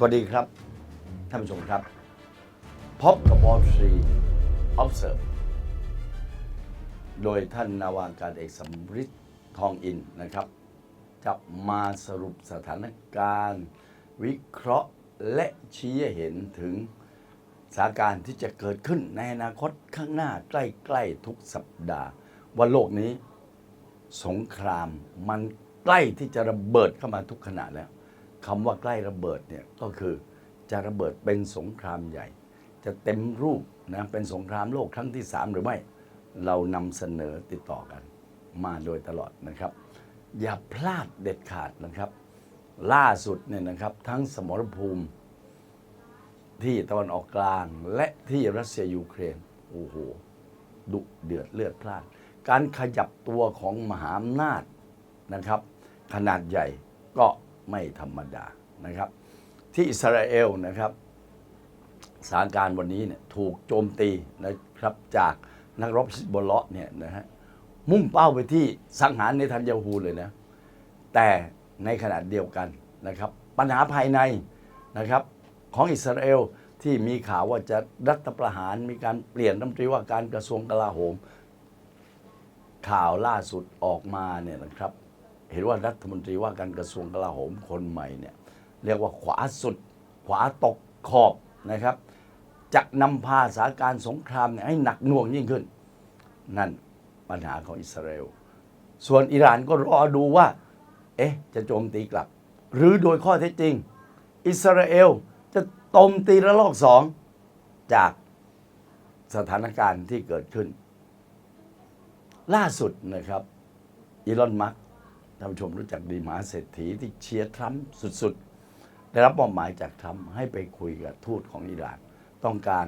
สวัสดีครับ ท่านผู้ชมครับ พบกับ Wall Street Observe โดยท่านนาวากาเอกสำริดทองอินนะครับ จะมาสรุปสถานการณ์ วิเคราะห์และชี้เห็นถึงสถานการณ์ที่จะเกิดขึ้นในอนาคตข้างหน้าใกล้ๆทุกสัปดาห์ ว่าโลกนี้สงครามมันใกล้ที่จะระเบิดเข้ามาทุกขณะแล้ว คำว่าใกล้ระเบิดเนี่ยก็คือจะระเบิดเป็นสงครามใหญ่ จะเต็มรูปนะเป็นสงครามโลกครั้งที่สามหรือไม่ เรานำเสนอติดต่อกัน มาโดยตลอดนะครับ อย่าพลาดเด็ดขาดนะครับ ล่าสุดเนี่ยนะครับทั้งสมรภูมิ ที่ตะวันออกกลางและที่รัสเซียยูเครนโอ้โหดุเดือดเลือดพลานการขยับตัวของมหาอำนาจนะครับ ขนาดใหญ่ก็ ไม่ธรรมดานะครับ ที่อิสราเอลนะครับสถานการณ์วันนี้เนี่ยถูกโจมตีนะครับจากนักรบฮิบลเลาะเนี่ยนะฮะมุ่งเป้าไปที่สังหารในทันยาฮูเลยนะ แต่ในขณะเดียวกันนะครับ ปัญหาภายในนะครับของอิสราเอลที่มีข่าวว่าจะรัฐประหารมีการเปลี่ยนรัฐมนตรีว่าการกระทรวงกลาโหม ข่าวล่าสุดออกมาเนี่ยนะครับ เห็นว่ารัฐมนตรีว่าการกระทรวงกลาโหมคนใหม่เนี่ยเรียกว่าขวาสุด ขวาตกขอบนะครับ จะนำพาสถานการณ์สงครามเนี่ยให้หนักหน่วงยิ่งขึ้น นั่นปัญหาของอิสราเอล ส่วนอิหร่านก็รอดูว่า เอ๊ะ จะโจมตีกลับ หรือโดยข้อเท็จจริง อิสราเอลจะโจมตีระลอกสองจากสถานการณ์ที่เกิดขึ้น ล่าสุดนะครับอีลอนมัสก์ ท่านผู้ชมรู้จักดีมหาเศรษฐีที่เชียร์ทรัมป์สุดๆ ได้รับมอบหมายจากทรัมป์ให้ไปคุยกับทูตของอิหร่าน ต้องการ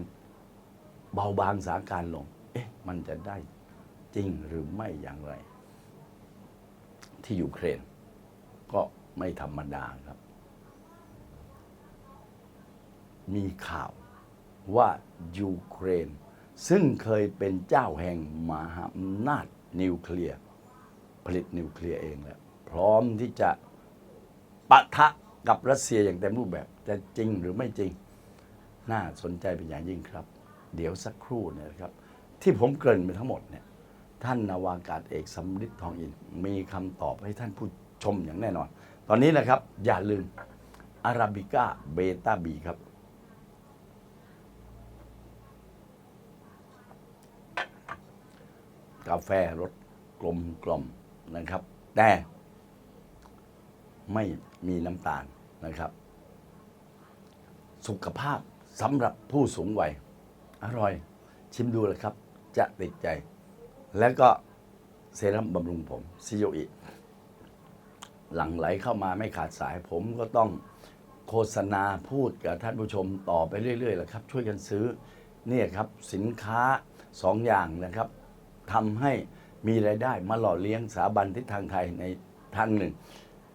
เบาบางสถานการณ์ลง เอ๊ะ มันจะได้จริงหรือไม่อย่างไร ที่ยูเครน ก็ไม่ธรรมดาครับ มีข่าวว่ายูเครน ซึ่งเคยเป็นเจ้าแห่งมหาอำนาจนิวเคลียร์ ผลิตนิวเคลียร์เองแล้วพร้อมที่จะปะทะกับรัสเซียอย่างเต็มรูปแบบจะจริงหรือไม่จริง น่าสนใจเป็นอย่างยิ่งครับ เดี๋ยวสักครู่เนี่ยนะครับ ที่ผมเกริ่นไปทั้งหมดเนี่ยท่านนาวากาศเอกสำริดทองอิน มีคำตอบให้ท่านผู้ชมอย่างแน่นอน ตอนนี้นะครับ อย่าลืมอาราบิก้าเบต้าบีครับกาแฟรสกลมกล่อม นะครับ แต่ไม่มีน้ำตาลนะครับ สุขภาพสำหรับผู้สูงวัย อร่อย ชิมดูเลยครับ จะติดใจ แล้วก็เซรั่มบำรุงผมซิโยอิหลั่งไหลเข้ามาไม่ขาดสายผมก็ต้องโฆษณาพูดกับท่านผู้ชมต่อไปเรื่อยๆแหละครับ ช่วยกันซื้อเนี่ยครับสินค้าสองอย่างนะครับทำให้ มีรายได้มาหล่อเลี้ยงสถาบันทิศทางไทยในทางหนึ่ง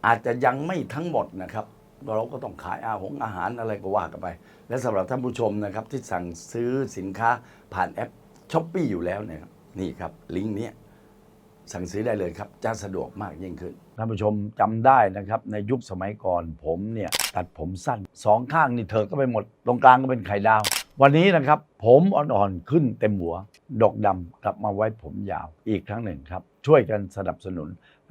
อาจจะยังไม่ทั้งหมดนะครับ เราก็ต้องขายอาหงอาหารอะไรก็ว่ากันไป และสำหรับท่านผู้ชมนะครับที่สั่งซื้อสินค้าผ่านแอปช้อปปีอยู่แล้วเนี่ยนี่ครับลิงก์นี้สั่งซื้อได้เลยครับ จะสะดวกมากยิ่งขึ้น ท่านผู้ชมจำได้นะครับ ในยุคสมัยก่อนผมเนี่ย ตัดผมสั้นสองข้างนี่เธอก็ไปหมด ตรงกลางก็เป็นไข่ดาว วันนี้นะครับ ผมอ่อนๆขึ้นเต็มหัว ดอกดำกลับมาไว้ผมยาวอีกครั้งหนึ่งครับ ช่วยกันสนับสนุน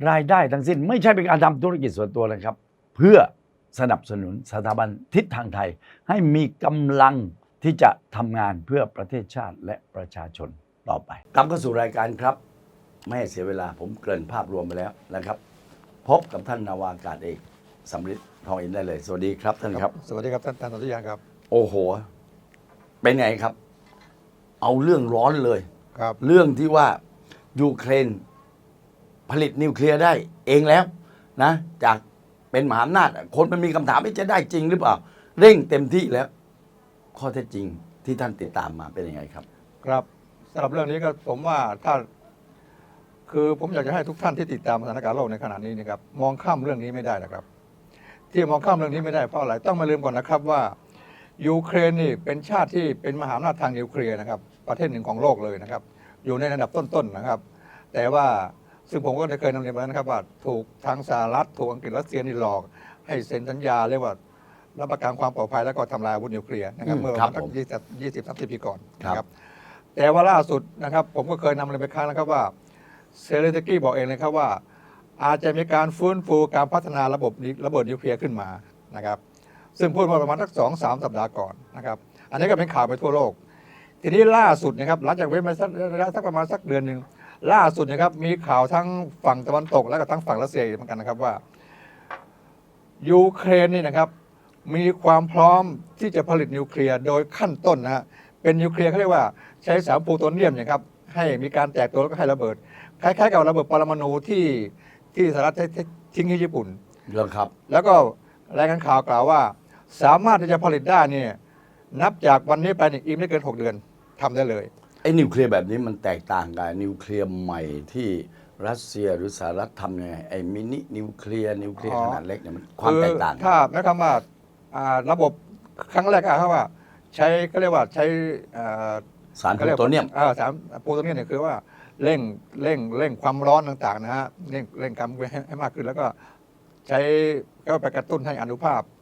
รายได้ทั้งสิ้นไม่ใช่เป็นการทำธุรกิจส่วนตัวนะครับ เพื่อสนับสนุนสถาบันทิศทางไทย ให้มีกำลังที่จะทำงานเพื่อประเทศชาติและประชาชนต่อไปกลับเข้าสู่รายการครับ ไม่ให้เสียเวลาผมเกริ่นภาพรวมไปแล้วนะครับ พบกับท่านนาวากาศเอกสำริดทองอินได้เลย สวัสดีครับท่านครับ สวัสดีครับท่านท่านสนธิยาครับ โอ้โห เป็นไงครับ เอาเรื่องร้อนเลย ครับ เรื่องที่ว่ายูเครนผลิตนิวเคลียร์ได้เองแล้วนะ จากเป็นมหาอำนาจอะคนมันมีคำถามว่าจะได้จริงหรือเปล่า เร่งเต็มที่แล้ว ข้อเท็จจริงที่ท่านติดตามมาเป็นยังไงครับ ครับสำหรับเรื่องนี้ก็ผมว่าถ้า คือผมอยากจะให้ทุกท่านที่ติดตามสถานการณ์โลกในขณะนี้นะครับ มองข้ามเรื่องนี้ไม่ได้นะครับ ที่มองข้ามเรื่องนี้ไม่ได้เพราะอะไรต้องไม่ลืมก่อนนะครับว่า ยูเครนนี่เป็นชาติที่เป็นมหาอำนาจทางนิวเคลียร์นะครับ ประเทศหนึ่งของโลกเลยนะครับ อยู่ในระดับต้นๆนะครับ แต่ว่าซึ่งผมก็ได้เคยนำเรียนไปแล้วนะครับว่าถูกทางสหรัฐถูกอังกฤษรัสเซียนี่หลอก ให้เซ็นสัญญาเรียกว่ารับประกันความปลอดภัยแล้วก็ทำลายอาวุธนิวเคลียร์นะครับอืมเมื่อประครัมาบณสักผมยี่สิบยี่สิบสามสิบปีก่อนครับนะครับ แต่ว่าล่าสุดนะครับ ผมก็เคยนำเรียนไปครั้งนะครับว่าเซเลนสกี้บอกเองเลยครับว่า อาจจะมีการฟื้นฟูการพัฒนาระบบนิระเบิดนิวเคลียร์ขึ้นมานะครับ ซึ่งพูดมาประมาณสักสองสามสัปดาห์ก่อนนะครับ อันนี้ก็เป็นข่าวไปทั่วโลก ทีนี้ล่าสุดนะครับหลังจากเว้นมาสักระยะสักประมาณสักเดือนหนึ่งล่าสุดนะครับมีข่าวทั้งฝั่งตะวันตกและก็ทั้งฝั่งรัสเซียเหมือนกันนะครับว่ายูเครนนี่นะครับมีความพร้อมที่จะผลิตนิวเคลียร์โดยขั้นต้นนะฮะเป็นนิวเคลียร์เขาเรียกว่าใช้สารพลูโตเนียมเนะครับให้มีการแตกตัวแล้วก็ให้ระเบิด คล้ายๆกับระเบิดปรมาณูที่ที่สหรัฐทิ้งให้ญี่ปุ่นเรื่องครับ แล้วก็รายงานข่าวกล่าวว่า สามารถที่จะผลิตได้เนี่ยนับจากวันนี้ไปเนี่ยอีกไม่เกิน 6 เดือนทำได้เลย ไอ้นิวเคลียร์แบบนี้มันแตกต่างกับนิวเคลียร์ใหม่ที่รัสเซียหรือสหรัฐทำยังไงไอ้มินินิวเคลียร์นิวเคลียร์อ๋อขนาดเล็กเนี่ยมันความแตกต่างคือถ้าหมายความว่าอ่าระบบครั้งแรกก็คือว่า ใช้ก็เรียกว่าใช้อ่า สารพลูโตเนียม อ่าสารพลูโตเนียมเนี่ยคือว่าเร่งเร่งเร่งความร้อนต่างๆนะฮะเร่งเร่งการหมุนเวียนให้ให้มากขึ้นแล้วก็ใช้ก็ไปกระตุ้นให้อนุภาพอ่า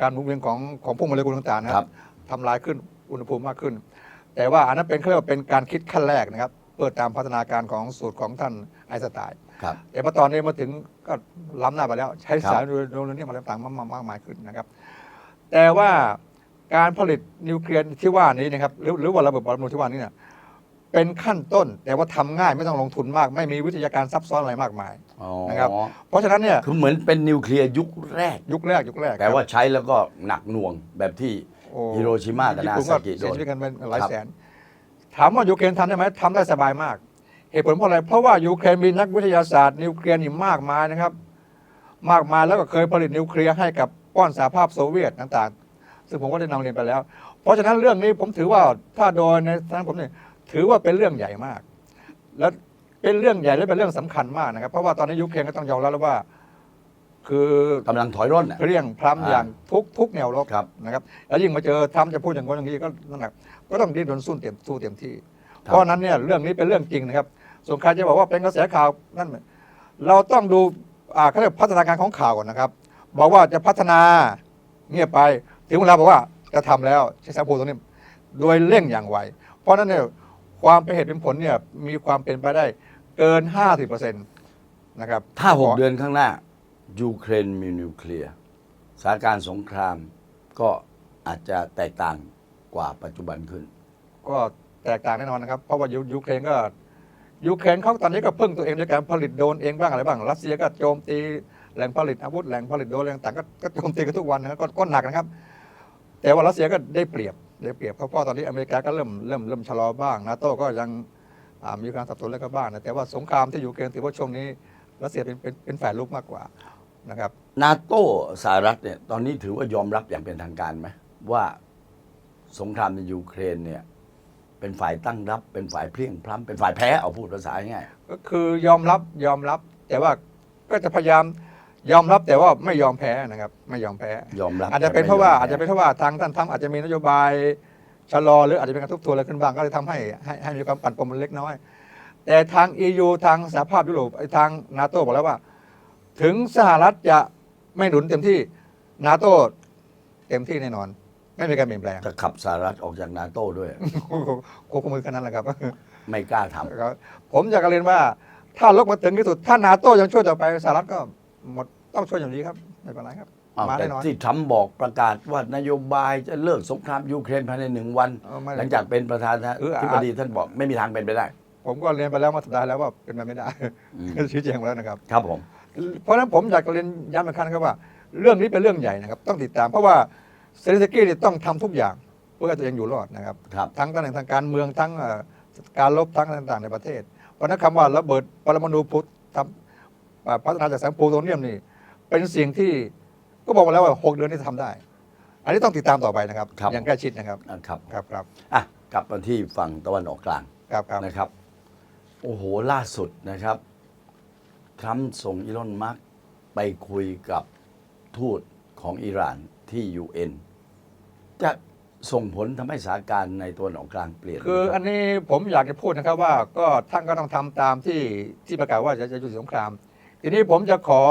การหมุนเวียนของของพวกโมเลกุลต่างๆนะคครัรับบทำลายขึ้นอุณหภูมิมากขึ้น แต่ว่าอันนั้นเป็นเขาเรียกว่าเป็นการคิดขั้นแรกนะครับเปิดตามพัฒนาการของสูตรของท่านไอน์สไตน์ครับแต่พอตอนนี้มาถึงก็ล้ำหน้าไปแล้ว ใช้ครับสารโดนนี่มาต่างๆมากมากมายขึ้นนะครับ แต่ว่าการผลิตนิวเคลียร์ที่ว่านี้นะครับหรือหรือว่าระเบิดปรมาณูที่ว่านี้เนี่ย เป็นขั้นต้น แต่ว่าทำง่ายไม่ต้องลงทุนมาก ไม่มีวิทยาการซับซ้อนอะไรมากมายอ๋อนะครับเพราะฉะนั้นเนี่ยคือเหมือนเป็นนิวเคลียร์ยุคแรก ยุคแรกยุคแรกแต่ว่าใช้แล้วก็หนักหน่วงแบบที่โอ้ฮิโรชิมากับญี่นาปุ่นซากิโดเสียนชีวิตกันเป็นหลายครับแสน ถามว่ายูเครนทำได้ไหมทำได้สบายมาก เหตุผลเพราะอะไร เพราะว่ายูเครนมีนักวิทยาศาสตร์นิวเคลียร์นี่มากมายนะครับ มากมายแล้วก็เคยผลิตนิวเคลียร์ให้กับป้อนสหภาพโซเวียตต่างๆ ซึ่งผมก็ได้นำเรียนไปแล้ว เพราะฉะนั้นเรื่องนี้ผมถือว่าถ้าโดยในทางผมเนี่ย ถือว่าเป็นเรื่องใหญ่มาก และเป็นเรื่องใหญ่และเป็นเรื่องสำคัญมากนะครับ เพราะว่าตอนนี้ยูเครนก็ต้องยอมรับแล้วว่า คือกำลังถอยร่นน่ะเพรียงพล้ำอ่าอย่างทุกทุกแนวรบครับนะครับ แล้วยิ่งมาเจอทรัมป์จะพูดอย่างนั้นอย่างนี้ก็นั่นแหละก็ต้องดิ้นรนสู้เต็มสู้เต็มที่ครับเพราะฉะนั้นเนี่ยเรื่องนี้เป็นเรื่องจริงนะครับส่วนใครจะบอกว่าเป็นกระแสข่าวนั่นเราต้องดูอ่าเขาเรียกพัฒนาการของข่าวก่อนนะครับ บอกว่าจะพัฒนาเงียบไปถึงเวลาบอกว่าจะทำแล้วใช้สารพูตรงนี้ โดยเร่งอย่างไวเพราะฉะนั้นเนี่ย ความเป็นเหตุเป็นผลเนี่ยมีความเป็นไปได้เกิน 50%นะครับถ้าหกเดือนข้างหน้า ยูเครนมีนิวเคลียร์สถานการณ์สงครามก็อาจจะแตกต่างกว่าปัจจุบันขึ้น ก็แตกต่างแน่นอนนะครับ เพราะว่ายูยูเครนก็ยูเครนเขาตอนนี้ก็พึ่งตัวเองด้วยการผลิตโดรนเองบ้างอะไรบ้างรัสเซียก็โจมตีแหล่งผลิตอาวุธแหล่งผลิตโดรนอะไรต่างๆก็ก็โจมตีกันทุกวันนะครับก็ก็หนักนะครับ แต่ว่ารัสเซียก็ได้เปรียบ ได้เปรียบเพราะว่าตอนนี้อเมริกาก็เริ่มเริ่มเริ่มชะลอบ้างนาโต้ก็ยังอ่ามีการสับสนแล้วก็บ้างนะแต่ว่าสงครามที่ยูเครนถือว่าช่วงนี้รัสเซียเป็นเป็นเป็นฝ่ายลุกมากกว่านะครับนาโต้สหรัฐเนี่ยตอนนี้ถือว่ายอมรับอย่างเป็นทางการไหมว่าสงครามในยูเครนเนี่ยเป็นฝ่ายตั้งรับ เป็นฝ่ายเพลียงพล้ำเป็นฝ่ายแพ้เอาพูดภาษาง่ายก็คือยอมรับยอมรับ แต่ว่าก็จะพยายาม ยอมรับแต่ว่าไม่ยอมแพ้นะครับ ไม่ยอมแพ้ ยอมรับอาจจะเป็นเพราะว่าแต่อาจไม่ยมจะเป็นเพราะว่าทางท่านทำอาจจะมีนโยบายชะลอหรืออาจจะเป็นการทบทวนอะไรขึ้นบ้างก็เลยทำให้ให้ให้มีความปั่นป่วนเล็กน้อย แต่ทาง EU ทางสหภาพยุโรปไอ้ทางนาโต้บอกแล้วว่า ถึงสหรัฐจะไม่หนุนเต็มที่นาโต้เต็มที่แน่นอน ไม่มีการเปลี่ยนแปลงจะขับสหรัฐออกจากนาโต้ด้วยควบคุมมือแค่นั้นแหละครับ ไม่กล้าทำครับผมอยากจะเรียนว่า ถ้าลกมาถึงที่สุด ถ้านาโต้ยังช่วยต่อไปสหรัฐก็ หมดต้องช่วยอย่างนี้ครับไม่เป็นไรครับ อ้าวมาแต่แน่นอน ที่ทรัมป์บอกประกาศว่านโยบายจะเลิกสงครามยูเครนภายในหนึ่งวัน เออไม่หลังจากเป็นประธานาเออธิบดีท่านบอกไม่มีทางเป็นไปได้ ผมก็เรียนไปแล้วมาสัปดาห์แล้วว่าเป็นไปไม่ได้อืม ชี้แจงไปแล้วนะครับ ครับผม เพราะฉะนั้นผมอยากจะเรียนย้ำอีกครั้งนะครับว่า เรื่องนี้เป็นเรื่องใหญ่นะครับ ต้องติดตาม เพราะว่าเซเลนสกี้เนี่ยต้องทำทุกอย่าง เพื่อให้ตัวเองอยู่รอดนะครับ ครับ ทั้งตำแหน่งทางการเมืองทั้งเอ่อการลบทั้งอะไรต่างๆในประเทศเพราะฉะนั้นคำว่าระเบิดปรมาณูพุทธทำอ่า พัฒนาจากแสงพลูโตเนียมนี่เป็นสิ่งที่ก็บอกมาแล้วว่าหกเดือนที่ทำได้ อันนี้ต้องติดตามต่อไปนะครับครับอย่างใกล้ชิดนะครับอะครับครับครับอะกลับมาที่ฝั่งตะวันออกกลางครับครับนะครับ โอ้โหล่าสุดนะครับทรัมป์ส่งอีลอนมาร์กไปคุยกับทูตของอิหร่านที่ UN จะส่งผลทำให้สถานการณ์ในตะวันออกกลางเปลี่ยนไหมคือรับอันนี้ผมอยากจะพูดนะครับว่าก็ท่านก็ต้องทำตามที่ที่ประกาศว่าจะจะยุติสงคราม ทีนี้ผมจะขอ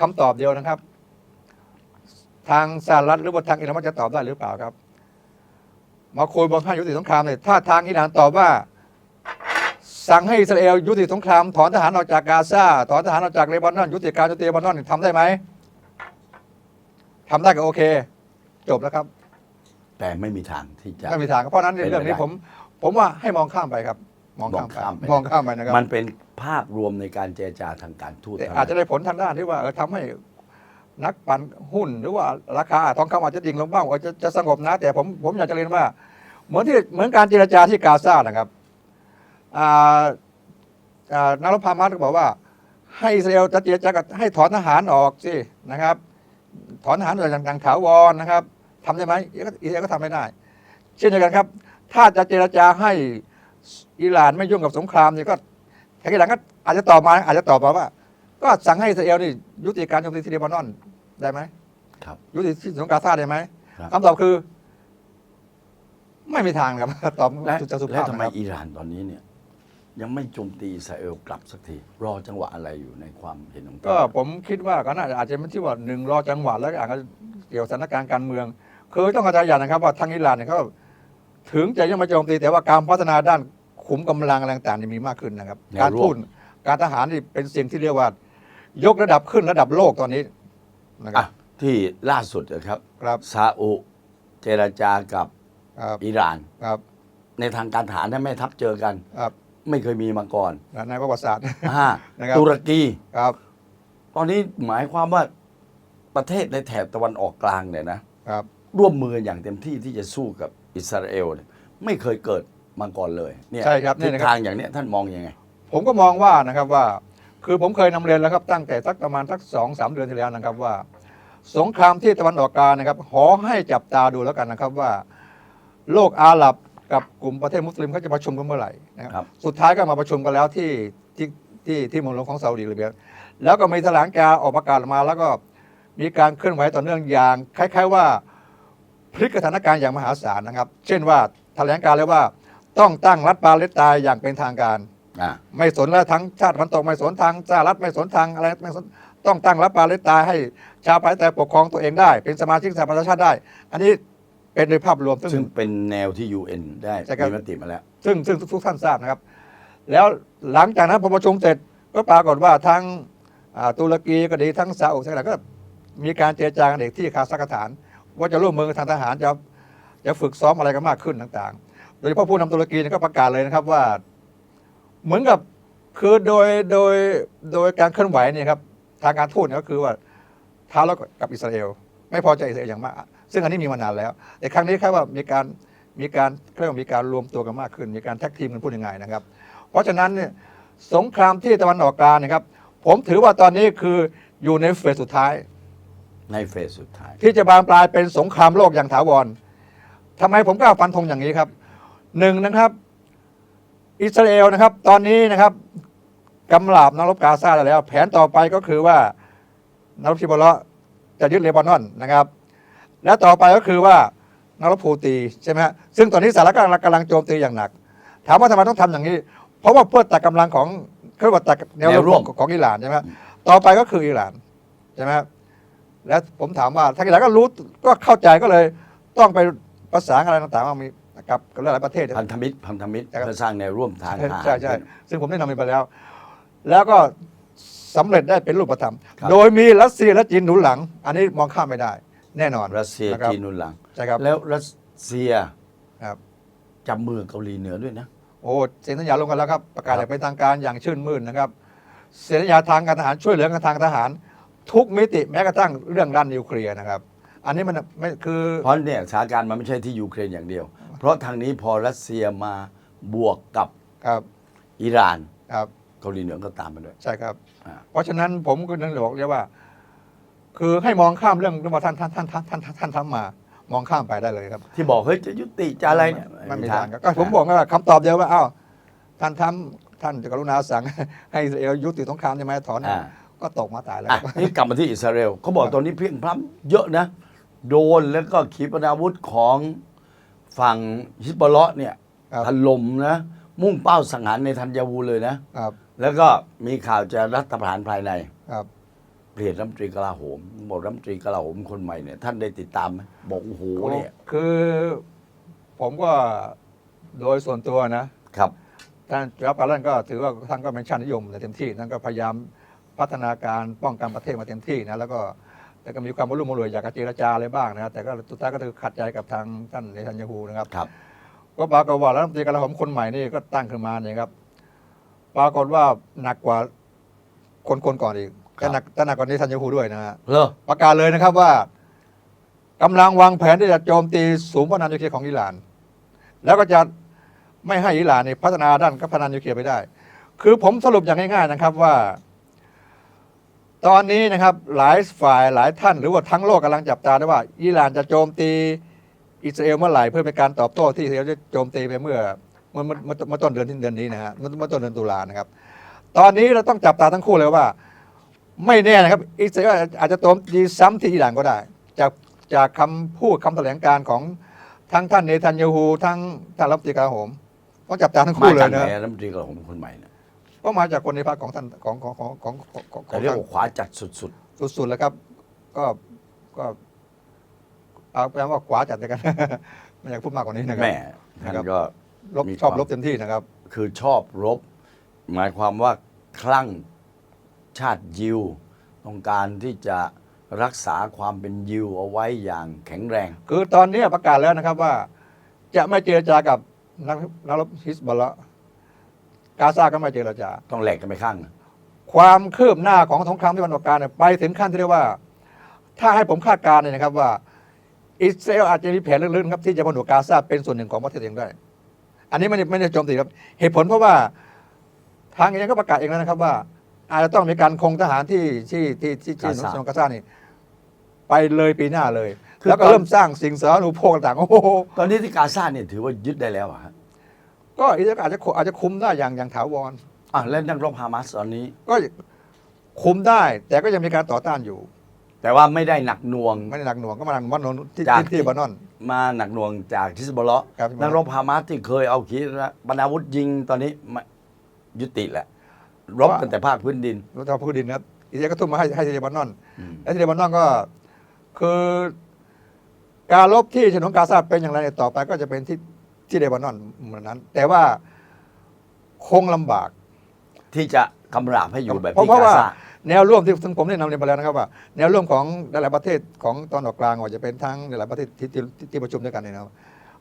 คำตอบเดียวนะครับ ทางสหรัฐหรือว่าทางอิหร่านจะตอบได้หรือเปล่าครับ มาคุยบนข้ายุติสงครามเนี่ยถ้าทางอิหร่านตอบว่า สั่งให้อิสราเอลยุติสงคราม ถอนทหารออกจากกาซาถอนทหารออกจากเลบานอน ยุติการโจมตีเลบานอนทำได้ไหมทำได้ก็โอเค จบแล้วครับ แต่ไม่มีทางที่จะไม่มีทางเพราะฉะนั้นเป็นไปเรื่องนี้ได้ผม ผมว่าให้มองข้ามไปครับ มองข้ามไปมองข้ามไปมองข้ามไปนะครับ มันเป็นภาพรวมในการเจรจาทางการทูตแต่เท่าอาจจะนั้นได้ผลทางด้านที่ว่าเออทำให้นักปั่นหุ้นหรือว่าราคาทองคำอาจจะดิ่งลงบ้างอาจจะจะสงบนะ แต่ผมผมอยากจะเรียนว่า เหมือนที่เหมือนการเจรจาที่กาซานะครับอ่าอ่านารพามัสก็บอกว่า ให้อิสราเอลจะเจรจากับให้ถอนทหารออกสินะครับ ถอนทหารออกจากทางถาวรนะครับทำได้ไหมอิสราเอลก็ทำไม่ได้ เช่นเดียวกันครับ ถ้าจะเจรจาให้ อิหร่านไม่ยุ่งกับสงครามเนี่ยก็ทางอิหร่านก็อาจจะตอบมาอาจจะตอบมาว่า ก็สั่งให้อิสราเอลนี่ยุติการโจมตีที่เลบานอนได้ไหมครับยุติที่สงครามกาซาได้ไหมครับคำตอบคือ ไม่มีทางครับตอบและจะสุและภาพทำนะไมครับอิหร่านตอนนี้เนี่ย ยังไม่โจมตีอิสราเอลกลับสักทีรอจังหวะอะไรอยู่ในความเห็นของก็ท่านผมคิดว่าก็น่าจะอาจจะเป็นที่ว่าหนึ่งรอจังหวะแล้วก็อาจจะเกี่ยวกับสถานการณ์การเมืองคือต้องเข้าใจอย่างนะครับว่าทางอิหร่านเนี่ยเขาถึงจะยังไม่โจมตีแต่ว่าการพัฒนาด้าน ขุมกำลังอะไรต่างๆนี่มีมากขึ้นนะครับแนวการร่วมทูตการทหารนี่เป็นสิ่งที่เรียกว่า ยกระดับขึ้นระดับโลกตอนนี้นะครัอะบที่ล่าสุดนะครับครับซาอุเจรจากับครับอิหร่านครับในทางการทหารถ้าแม่ทัพเจอกันครับไม่เคยมีมาก่อนในประวัติศาสตร์อ่านะครับตุรกีครับ ตอนนี้หมายความว่าประเทศในแถบตะวันออกกลางเนี่ยนะครับ ร่วมมือกันอย่างเต็มที่ที่จะสู้กับอิสราเอลเนี่ยไม่เคยเกิด มาก่อนเลยเนี่ยใช่ครับนี่ทิศนะครับทางอย่างเนี้ยท่านมองยังไง ผมก็มองว่านะครับว่า คือผมเคยนำเรียนแล้วครับตั้งแต่สักประมาณสักสองสามเดือนที่แล้วนะครับว่า สงครามที่ตะวันออกกลางนะครับขอให้จับตาดูแล้วกันนะครับว่า โลกอาหรับกับกลุ่มประเทศมุสลิมเขาจะประชุมกันเมื่อไหร่นะคครัรับบสุดท้ายก็มาประชุมกันแล้วที่ที่ที่ที่เมืองหลวงของซาอุดิอาระเบียแล้วก็มีแถลงการออกประกาศออกมา แล้วก็มีการเคลื่อนไหวต่อเนื่องอย่างคล้าย ๆ ว่าพลิกสถานการณ์อย่างมหาศาลนะครับ เช่นว่าแถลงการเลยว่า ต้องตั้งรัฐปาเลสไตน์อย่างเป็นทางการ อ่าไม่สนแล้วทั้งชาติตะวันตกไม่สนทางสหรัฐไม่สนทางอะไรไม่สนต้องตั้งรับปาเลสไตน์ให้ชาวปาเลสไตน์ปกครองตัวเองได้ เป็นสมาชิกสหประชาชาติได้ อันนี้เป็นโดยภาพรวม ซึ่งซึ่งเป็นแนวที่ UN ได้ใช่ครับ มีมติมาแล้ว ซึ่งซึ่งทุกท่านทราบนะครับ แล้วหลังจากนั้นพอประชุมเสร็จก็ปรากฏว่าทั้งอ่าตุรกีก็ดีทั้งซาอุทั้งอะไรก็มีการเจรจากันเด็กที่คาซัคสถาน ว่าจะร่วมมือกับทางทหารจะจะฝึกซ้อมอะไรกันมากขึ้นต่างๆ โดยเฉพาะผู้นำตุรกีเนี่ยก็ประกาศเลยนะครับว่า เหมือนกับคือโดยโดยโดยการเคลื่อนไหวเนี่ยครับทางการทูตเนี่ยก็คือว่าท้าแล้วกับอิสราเอล ไม่พอใจอิสราเอลอย่างมาก ซึ่งอันนี้มีมานานแล้ว แต่ครั้งนี้แค่ว่ามีการมีการเรียกว่ามีการรวมตัวกันมากขึ้น มีการแท็กทีมกันพูดยังไงนะครับ เพราะฉะนั้นเนี่ยสงครามที่ตะวันออกกลางเนะครับ ผมถือว่าตอนนี้คืออยู่ในเฟสสุดท้าย ในเฟสสุดท้าย ที่จะบานปลายเป็นสงครามโลกอย่างถาวรทำไมผมกล้าฟันธงอย่างนี้ครับ หนึ่งนะครับ อิสราเอลนะครับ ตอนนี้นะครับกำราบนรบกาซาได้แล้ว แผนต่อไปก็คือว่านรบชิบาระจะยึดเลบานอนนะครับ และต่อไปก็คือว่านรบฮูตีใช่ไหมฮะซึ่งตอนนี้สหรัฐกำลังกำลังโจมตีอย่างหนัก ถามว่าทำไมต้องทำอย่างนี้ เพราะว่าเพื่อตัดกำลังของเพื่อตัดแนวแนวร่ร่ววมมของอิหร่านใช่ไหมฮะต่อไปก็คืออิหร่านใช่ไหมฮะแล้วผมถามว่าทางอิหร่านก็รู้ก็เข้าใจก็เลย ต้องไปประสานอะไรต่างๆ ว่ามีกับกับหลายๆประเทศ พันธมิตรพันธมิตรใช่ครับ เพื่อสร้างแนวร่วมทางทหาร ใช่ใช่ซึ่งผมได้นำไปแล้ว แล้วก็สำเร็จได้เป็นรูปธรรม ครับ โดยมีรัสเซียและจีนหนุนหลัง อันนี้มองข้ามไม่ได้ แน่นอนรัสเซียนะครับจีนนุนหลัง ใช่ครับแล้วรัสเซียครับ จับมือกับเกาหลีเหนือด้วยนะ โอ้เซ็นสัญญาลงกันแล้วครับ ประกาศคอรับย่างเป็นทางการอย่างชื่นมื่นนะครับเซ็นสัญญาทางการทหารช่วยเหลือกันทางทหาร ทุกมิติแม้กระทั่งเรื่องด้านนิวเคลียร์นะครับ อันนี้มันไม่คือ เพราะเนี่ยสถานการณ์มันไม่ใช่ที่ยูเครนอย่างเดียว เพราะทางนี้พอรัสเซียมาบวกกับครับอิหร่านครับเกาหลีเหนือก็ตามมาด้วย ใช่ครับ อ่า เพราะฉะนั้นผมก็นึกบอกเลยว่า คือให้มองข้ามเรื่องที่ว่าท่านท่านท่านท่านท่านท่านท่านทำมา มองข้ามไปได้เลยครับที่บอกเฮ้ยจะยุติจะอะไรเนี่ยไม่มีทางครับก็ผมบอกว่าคำตอบเดียวว่าอ้าวท่านทำท่านจะกรุณาสั่ง ให้อิสราเอลยุติสงครามใช่ไหมถอน อ่า ก็ตกมาตายแล้วอะครับ นี่กลับมาที่อิสราเอลเขาบอกตอนนี้เพียงพล้ำเยอะนะ โดนแล้วก็ขีปนาวุธของ ฝั่งฮิสบอลเลาะห์เนี่ยครับ ถล่มนะ มุ่งเป้าสังหารในทันยาวูเลยนะ ครับแล้วก็มีข่าวจะรัฐประหารภายใน ครับเปลี่ยนรัฐมนตรีกลาโหมบอกรัฐมนตรีกลาโหมคนใหม่เนี่ยท่านได้ติดตามไหมบอกโอ้โหเนี่ยคือผมก็โดยส่วนตัวนะครับ ท่านรับปารันก็ถือว่าท่านก็เป็นชาตินิยมในเต็มที่ท่านก็พยายามพัฒนาการป้องกันประเทศมาเต็มที่นะแล้วก็ แต่ก็มีความรุ่มรวยอยากจะเจรจาอะไรบ้างนะแต่ก็สุดท้ายก็คือขัดใจกับทางท่านเนทันยาฮูนะครับครับ ก็ปรากฏว่ารัฐมนตรีกลาโหมคนใหม่นี่ก็ตั้งขึ้นมาเนี่ยครับ ปรากฏว่าหนักกว่าคนคนก่อนอีกครับแต่หนักแต่หนักกว่าเนทันยาฮูด้วยนะฮะเหรอประกาศเลยนะครับว่ากำลังวางแผนที่จะโจมตีศูนย์พัฒนานิวเคลียร์ของอิหร่าน แล้วก็จะไม่ให้อิหร่านนี่พัฒนาด้านพัฒนานิวเคลียร์ไปได้ คือผมสรุปอย่างง่ายๆนะครับว่า ตอนนี้นะครับหลายฝ่ายหลายท่าน หรือว่าทั้งโลกกำลังจับตาได้ว่าอิหร่านจะโจมตีอิสราเอลเมื่อไหร่เพื่อเป็นการตอบโต้ที่อิสราเอลจะโจมตีไปเมื่อเมื่อเมื่อเมื่อต้นเดือนที่เดือนนี้นะฮะเมื่อต้นเดือนตุลานะครับ ตอนนี้เราต้องจับตาทั้งคู่เลยว่า ไม่แน่นะครับอิสราเอลอาจจะโจมตีซ้ำที่อิหร่านก็ได้ จากจากคำพูดคำแถลงการของทั้งท่านเนทันยาฮูทั้งท่านรัฐมนตรีกลาโหมต้องจับตาทั้งคู่เลจากยไหนะรัฐมนตรีกลาโหมคนใหม่ ก็มาจากคนในพรรคของท่านของของของของของของขแต่องเรียกท่านว่าขวาจัดสุดสุดๆแล้วครับ ก็ก็เอาแปลว่าขวาจัดเลยกัน ไม่อยากพูดมากกว่านี้นะๆ ครัแม่บท่านนะครับ ก็ลบมีชอบความลบเต็มที่นะครับ คือชอบรบ หมายความว่าคลั่งชาติยิว ต้องการที่จะรักษาความเป็นยิวเอาไว้อย่างแข็งแรง คือตอนนี้ประกาศแล้วนะครับว่า จะไม่เจรจากับนักนักรบฮิสบอลละ กาซาก็ไม่เจรจา ต้องแหลกกันไปข้างหนึ่งความคืบหน้าของสงครามที่วันออกกลางเนี่ยไปถึงขั้นที่เรียกว่า ถ้าให้ผมคาดการณ์เนี่ยนะครับว่า อิสราเอลอาจจะมีแผนลึกๆนะครับที่จะผนวกกาซาเป็นส่วนหนึ่งของประเทศเองได้ อันนี้ไม่ได้ไม่ได้โจมตีครับ เหตุผลเพราะว่าทางเองก็ประกาศเองแล้วนะครับว่า อาจจะต้องมีการคงทหารที่ที่ที่ที่ที่สนกาซานี่ไปเลยปีหน้าเลย แล้วก็เริ่มสร้างสิ่งสาธารณูปโภคต่างๆโอ้โห ตอนนี้ที่กาซาเนี่ยถือว่ายึดได้แล้วอะฮะ ก็อิสราเอลอาจจะอาจจะคุมได้อย่างอย่างถาวร อะแล้วนักรบฮามาสตอนนี้ ก็คุมได้ แต่ก็ยังมีการต่อต้านอยู่ แต่ว่าไม่ได้หนักหน่วง ไม่ได้หนักหน่วงก็มาหนักบ้านนนที่จากที่ ที่บานอน มาหนักหน่วงจากฮิสบอลเลาะห์ครับ นักรบฮามาสที่เคยเอาขีปนาวุธยิงตอนนี้ไม่ยุติแหละ รบกันแต่ภาคพื้นดิน รัฐบาลพื้นดินนะครับอิสราเอลก็ทุ่มมาให้ให้ที่บานอนอืม และที่บานอนก็คือ การรบที่ฉนวนกาซาเป็นอย่างไรต่อไปก็จะเป็นที่ ที่เลบานอนเหมือนนั้น แต่ว่าคงลำบาก ที่จะกำราบให้อยู่แบบเพราะที่เพราะกาว่าซาแนวร่วมที่ซึ่งผมได้นำเรียนไปแล้วนะครับว่า แนวร่วมของหลายๆประเทศของตอนออกกลางว่าจะเป็นทั้งหลายๆประเทศที่ที่ที่ที่ประชุมด้วยกันเนี่ยนะครับ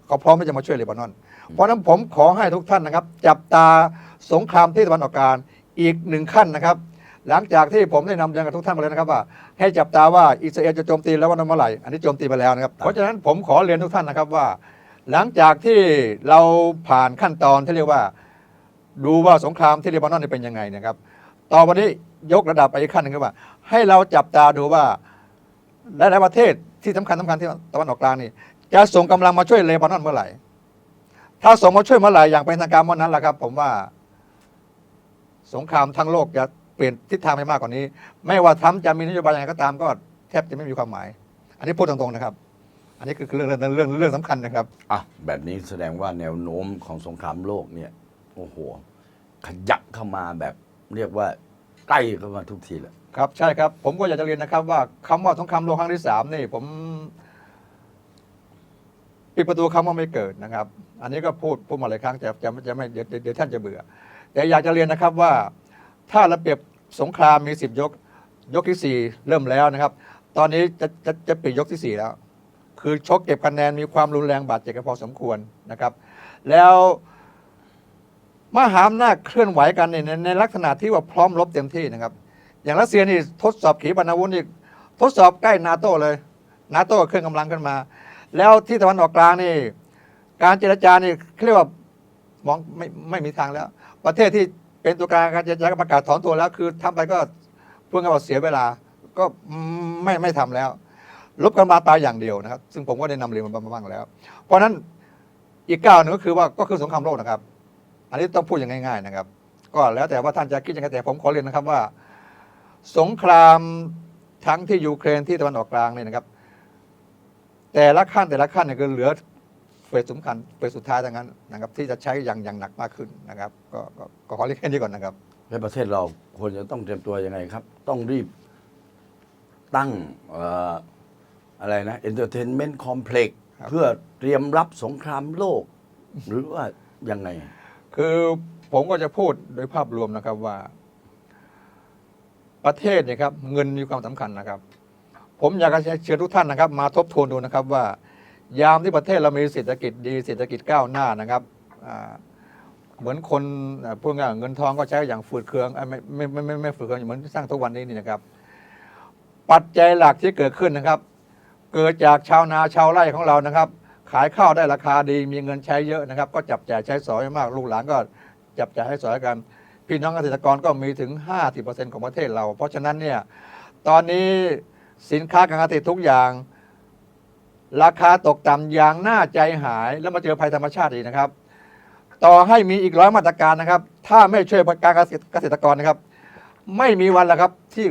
เขาพร้อมที่จะมาช่วยเลบานอน เพราะฉะนั้นผมขอให้ทุกท่านนะครับ จับตาสงครามที่ตะวันออกกลางอีกหนึ่งขั้นนะครับ หลังจากที่ผมได้นำเรียนกับทุกท่านมาแล้วนะครับว่า ให้จับตาว่าอิสราเอลจะโจมตีแล้ววันเมื่อไหร่อันนี้โจมตีไปแล้วนะครับเพราะฉะนั้นผมขอเรียนทุกท่านนะครับว่า หลังจากที่เราผ่านขั้นตอนที่เรียกว่า ดูว่าสงครามที่เลบานอนนี่เป็นยังไงนะครับ ต่อวันนี้ยกระดับไปอีกขั้นหนึ่งคือว่า ให้เราจับตาดูว่าหลายๆประเทศที่สำคัญสำคัญที่ตะวันออกกลางนี่จะส่งกำลังมาช่วยเลบานอนเมื่อไหร่ ถ้าส่งมาช่วยเมื่อไหร่อย่างเป็นทางการเมื่อนั้นแหละครับ ผมว่า สงครามทั้งโลกจะเปลี่ยนทิศทางไปมากกว่านี้ ไม่ว่าทรัมจะมีนโยบายยังไงก็ตามก็แทบจะไม่มีความหมาย อันนี้พูดตรงๆนะครับ อันนี้คือเรื่องเรื่องเรื่องเรื่องสำคัญนะครับอะแบบนี้แสดงว่าแนวโน้มของสงครามโลกเนี่ย โอ้โห ขยับเข้ามาแบบเรียกว่าใกล้เข้ามาทุกทีแหละครับใช่ครับ ผมก็อยากจะเรียนนะครับ ว่าคำว่าสงครามโลกครั้งที่สามนี่ผมปิดประตูคำว่าไม่เกิดนะครับ อันนี้ก็พูดพูดมาหลายครั้งจะจะจะไม่เดี๋ยวเดี๋ยวเดี๋ยวท่านจะเบื่อ แต่อยากจะเรียนนะครับว่า ถ้าระเบียบสงครามมีสิบยก ยกที่สี่เริ่มแล้วนะครับ ตอนนี้จะจะจะปิดยกที่สี่แล้ว คือชกเก็บคะแนนมีความรุนแรงบาดเจ็บกันพอสมควรนะครับ แล้วมหาอำนาจเคลื่อนไหวกันในในในลักษณะที่ว่าพร้อมรบเต็มที่นะครับ อย่างรัสเซียนี่ทดสอบขีปนาวุธนี่ทดสอบใกล้นาโต้เลย นาโต้เคลื่อนกำลังขึ้นมา แล้วที่ตะวันออกกลางนี่ การเจรจานี่เรียกว่ามองไม่ไม่มีทางแล้ว ประเทศที่เป็นตัวกลางการเจรจาก็ประกาศถอนตัวแล้ว คือทำไปก็เพื่อว่าเสียเวลาก็ไม่ไม่ทำแล้ว ลบกันมาตายอย่างเดียวนะครับ ซึ่งผมก็ได้นำเรียนมาบ้างแล้ว เพราะนั้นอีกก้าวหนึ่งก็คือว่าก็คือสงครามโลกนะครับ อันนี้ต้องพูดอย่างง่าย ๆนะครับ ก็แล้วแต่ว่าท่านจะคิดยังไงแต่ผมขอเรียนนะครับว่า สงครามทั้งที่ยูเครนที่ตะวันออกกลางเนี่ยนะครับ แต่ละขั้นแต่ละขั้นเนี่ยคือเหลือเฟสสำคัญเฟสสุดท้ายทั้งนั้นนะครับ ที่จะใช้อย่างอย่างหนักมากขึ้นนะครับ ก็ก็ขอเรียนแค่นี้ก่อนนะครับและประเทศเราควรจะต้องเตรียมตัวยังไงครับ ต้องรีบตั้งเอ่ออะไรนะเอนเตอร์เทนเมนต์คอมเพล็กซ์ครับเพื่อเตรียมรับสงครามโลก หรือว่ายังไง คือผมก็จะพูดโดยภาพรวมนะครับว่า ประเทศเนี่ยครับเงินมีความสำคัญนะครับ ผมอยากจะเชิญทุกท่านนะครับ มาทบทวนดูนะครับว่า ยามที่ประเทศเรามีเศรษฐกิจดีเศรษฐกิจก้าวหน้านะครับอ่าเหมือนคนอ่าพูดง่ายๆเงินทองก็ใช้อย่างฝืดเคืองอะไม่ไม่ไม่ไม่ไม่ฝืดเคืองเหมือนที่สร้างทุกวันนี้นี่นะครับ ปัจจัยหลักที่เกิดขึ้นนะครับ เกิดจากชาวนาชาวไร่ของเรานะครับ ขายข้าวได้ราคาดีมีเงินใช้เยอะนะครับ ก็จับจ่ายใช้สอยมากลูกหลานก็จับจ่ายให้สอยกัน พี่น้องเกษตรกรก็มีถึง 50%ของประเทศเรา เพราะฉะนั้นเนี่ยตอนนี้สินค้าการเกษตรทุกอย่าง ราคาตกต่ำอย่างน่าใจหายแล้วมาเจอภัยธรรมชาติอีกนะครับ ต่อให้มีอีกร้อยมาตรการนะครับ ถ้าไม่ช่วยการเกษตรกรนะครับ ไม่มีวันแล้วครับที่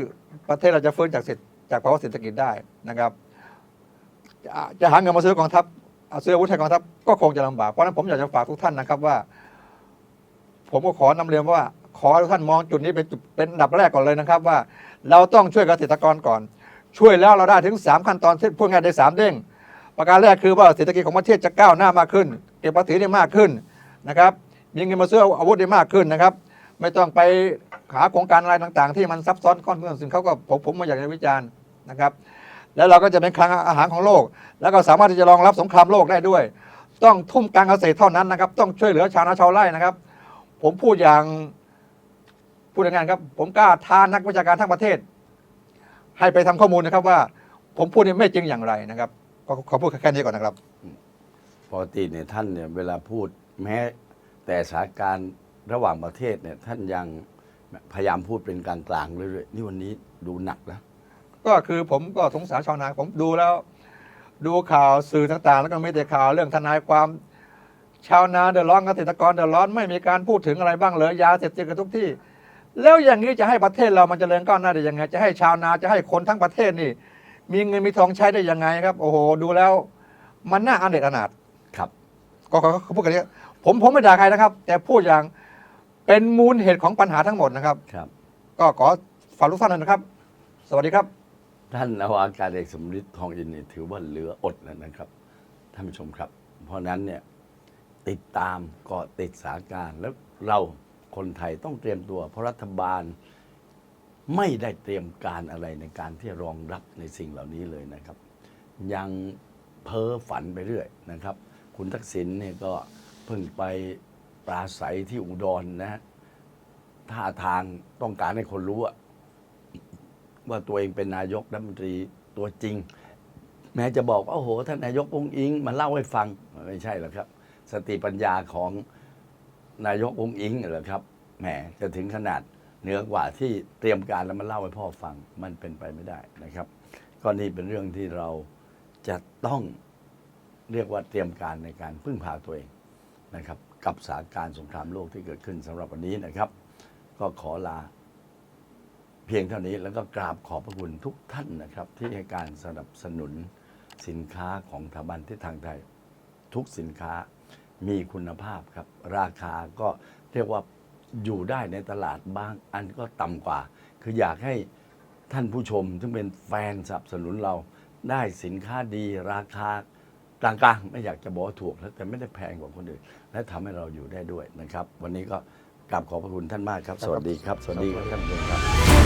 ประเทศเราจะฟื้นจากเศรษฐจากภาวะเศรษฐกิจได้นะครับ จะจะหาเงินมาซื้อกองทัพซื้ออาวุธให้กองทัพก็คงจะลำบากเพราะฉะนั้นผมอยากจะฝากทุกท่านนะครับว่า ผมก็ขอนำเรียนว่า ขอทุกท่านมองจุดนี้เป็นจุดเป็นอันดับแรกก่อนเลยนะครับ ว่าเราต้องช่วยเกษตรกรก่อน ช่วยแล้วเราได้ถึง 3 ขั้นตอนที่พูดง่ายได้สามเด้งประการแรกคือว่าเศรษฐกิจของประเทศจะก้าวหน้ามากขึ้น เก็บภาษีได้มากขึ้นนะครับมีเงินมาซื้ออาวุธได้มากขึ้นนะครับ ไม่ต้องไปหาโครงการอะไรต่าง ๆ ที่มันซับซ้อนก้อนเงื่อนสิ่งเขาก็ผมผมไม่อยากจะวิจารณ์นะครับ แล้วเราก็จะเป็นคลังอาหารของโลก แล้วก็สามารถที่จะรองรับสงครามโลกได้ด้วย ต้องทุ่มการเกษตรเท่านั้นนะครับ ต้องช่วยเหลือชาวนาชาวไร่นะครับ ผมพูดอย่างพูดอย่างนั้นครับ ผมกล้าท้านักวิชาการทั้งประเทศ ให้ไปทำข้อมูลนะครับว่า ผมพูดนี่ไม่จริงอย่างไรนะครับก็ขอพูดแค่นี้ก่อนนะครับปกติเนี่ยท่านเนี่ยเวลาพูดแม้แต่สถานการณ์ระหว่างประเทศเนี่ยท่านยังพยายามพูดเป็นกลางๆเรื่อยๆนี่วันนี้ดูหนักนะ ก็คือผมก็สงสารชาวนาผมดูแล้ว ดูข่าวสื่อต่างๆ แล้วก็ไม่แต่ข่าวเรื่องทนายความชาวนาเดือดร้อนเกษตรกรเดือดร้อนไม่มีการพูดถึงอะไรบ้างเลยยาเสพติดกันทุกที่ แล้วอย่างนี้จะให้ประเทศเรามันจเจริญก้าวหน้าได้ยังไง จะให้ชาวนาจะให้คนทั้งประเทศนี่ มีเงินมีทองใช้ได้ยังไงครับ โอ้โห ดูแล้ว มันน่าอันเด็ดอนาถครับ ก็เขาเขาพูดกันเนี้ยผมผมไม่ด่าใครนะครับ แต่พูดอย่างเป็นมูลเหตุของปัญหาทั้งหมดนะครับ ครับ ก็ขอฝากทุกท่านนะครับ สวัสดีครับ ท่านนาวากาศเอกสมฤทธิ์ทองอินนี่ถือว่าเหลืออดแล้วนะครับ ท่านผู้ชมครับ เพราะนั้นเนี่ยติดตามเกาะติดสาการแล้วเราคนไทยต้องเตรียมตัว เพราะรัฐบาลไม่ได้เตรียมการอะไรในการที่รองรับในสิ่งเหล่านี้เลยนะครับ ยังเพ้อฝันไปเรื่อยนะครับ คุณทักษิณเนี่ยก็เพิ่งไปปราศัยที่อุดรนะฮะท่าทางต้องการให้คนรู้อะ ว่าตัวเองเป็นนายกรัฐมนตรีตัวจริง แม้จะบอกว่าโอ้โหท่านนายกองอิงมาเล่าให้ฟังไม่ใช่หรอกครับ สติปัญญาของนายกองอิงเหรอครับแหมจะถึงขนาดเหนือกว่าที่เตรียมการแล้วมาเล่าให้พ่อฟังมันเป็นไปไม่ได้นะครับ ก็นี่เป็นเรื่องที่เราจะต้องเรียกว่าเตรียมการในการพึ่งพาตัวเองนะครับ กับสถานการณ์สงครามโลกที่เกิดขึ้นสำหรับวันนี้นะครับ ก็ขอลา เพียงเท่านี้แล้วก็กราบขอบพระคุณทุกท่านนะครับ ที่ให้การสนับสนุนสินค้าของสถาบันที่ทางไทย ทุกสินค้ามีคุณภาพครับ ราคาก็เรียกว่าอยู่ได้ในตลาดบางอันก็ต่ำกว่า คืออยากให้ท่านผู้ชม ซึ่งเป็นแฟนสนับสนุนเราได้สินค้าดีราคากลางๆ ไม่อยากจะบอกว่าถูกแล้วแต่ไม่ได้แพงกว่าคนอื่น และทำให้เราอยู่ได้ด้วยนะครับ วันนี้ก็กราบขอบพระคุณท่านมากครับ สวัสดีครับ สวัสดีครับท่านผู้ชมครับ